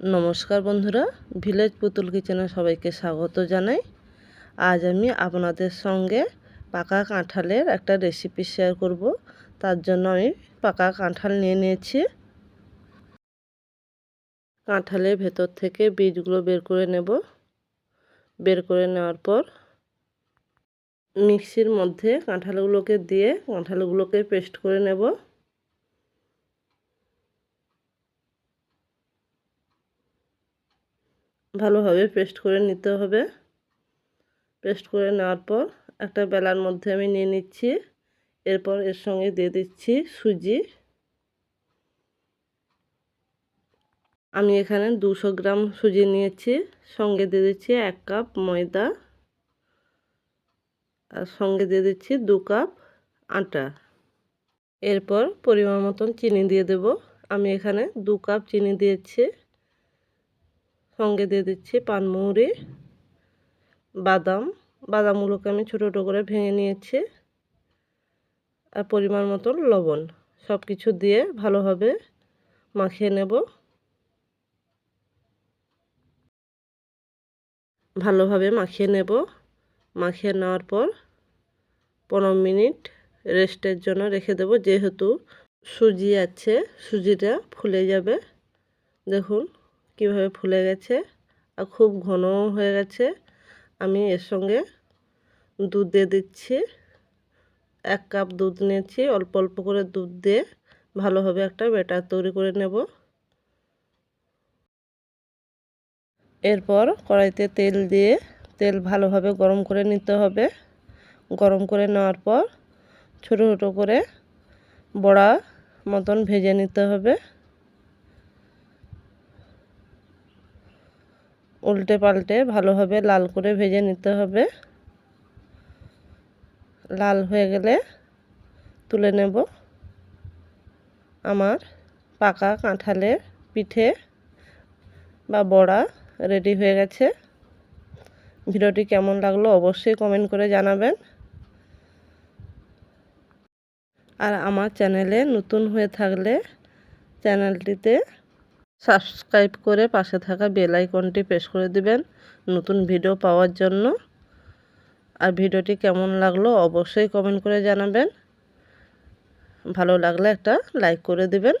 নমস্কার বন্ধুরা ভিলেজ পুতুল কিচেনে সবাইকে স্বাগত জানাই। আজ আমি আপনাদের সঙ্গে পাকা কাঁঠালের একটা রেসিপি শেয়ার করব। তার জন্য আমি পাকা কাঁঠাল নিয়ে নিয়েছি। কাঁঠালের ভেতর থেকে বীজগুলো বের করে নেব। বের করে নেওয়ার পর মিক্সির মধ্যে কাঁঠালগুলোকে দিয়ে কাঁঠালগুলোকে পেস্ট করে নেব। ভালোভাবে পেস্ট করে নিতে হবে। পেস্ট করে নেওয়ার পর একটা বেলার মধ্যে আমি নিয়ে নিচ্ছি। এরপর এর সঙ্গে দিয়ে দিচ্ছি সুজি। আমি এখানে দুশো গ্রাম সুজি নিয়েছি। সঙ্গে দিয়ে দিচ্ছি এক কাপ ময়দা। আর সঙ্গে দিয়ে দিচ্ছি দু কাপ আটা। এরপর পরিমাণ মতন চিনি দিয়ে দেব। আমি এখানে দু কাপ চিনি দিয়েছি। সঙ্গে দিয়ে দিচ্ছি পানমৌরি বাদাম। বাদামগুলোকে আমি ছোটো ছোটো করে ভেঙে নিয়েছি। আর পরিমাণ মতন লবণ। সব কিছু দিয়ে ভালোভাবে মাখিয়ে নেব। ভালোভাবে মাখিয়ে নেব। মাখিয়ে নেওয়ার পর পনেরো মিনিট রেস্টের জন্য রেখে দেব। যেহেতু সুজি আছে, সুজিটা ফুলে যাবে। দেখুন কীভাবে ফুলে গেছে আর খুব ঘন হয়ে গেছে, আমি এর সঙ্গে দুধ দিয়ে দিচ্ছি। এক কাপ দুধ নিয়েছি, অল্প অল্প করে দুধ দিয়ে ভালোভাবে একটা ব্যাটার তৈরি করে নেব। এরপর কড়াইতে তেল দিয়ে, তেল ভালোভাবে গরম করে নিতে হবে। গরম করে নেওয়ার পর ছোটো ছোটো করে বড়া মতন ভেজে নিতে হবে। উল্টে পাল্টে ভালোভাবে লাল করে ভেজে নিতে হবে। লাল হয়ে গেলে তুলে নেব আমার পাকা কাঁঠালের পিঠে বা বড়া রেডি হয়ে গেছে। ভিডিওটি কেমন লাগল অবশ্যই কমেন্ট করে জানাবেন। আর আমার চ্যানেলে নতুন হয়ে থাকলে চ্যানেলটিতে সাবস্ক্রাইব করে পাশে থাকা বেল আইকনটি প্রেস করে দিবেন নতুন ভিডিও পাওয়ার জন্য। আর ভিডিওটি কেমন লাগল অবশ্যই কমেন্ট করে জানাবেন। ভালো লাগলে একটা লাইক করে দিবেন।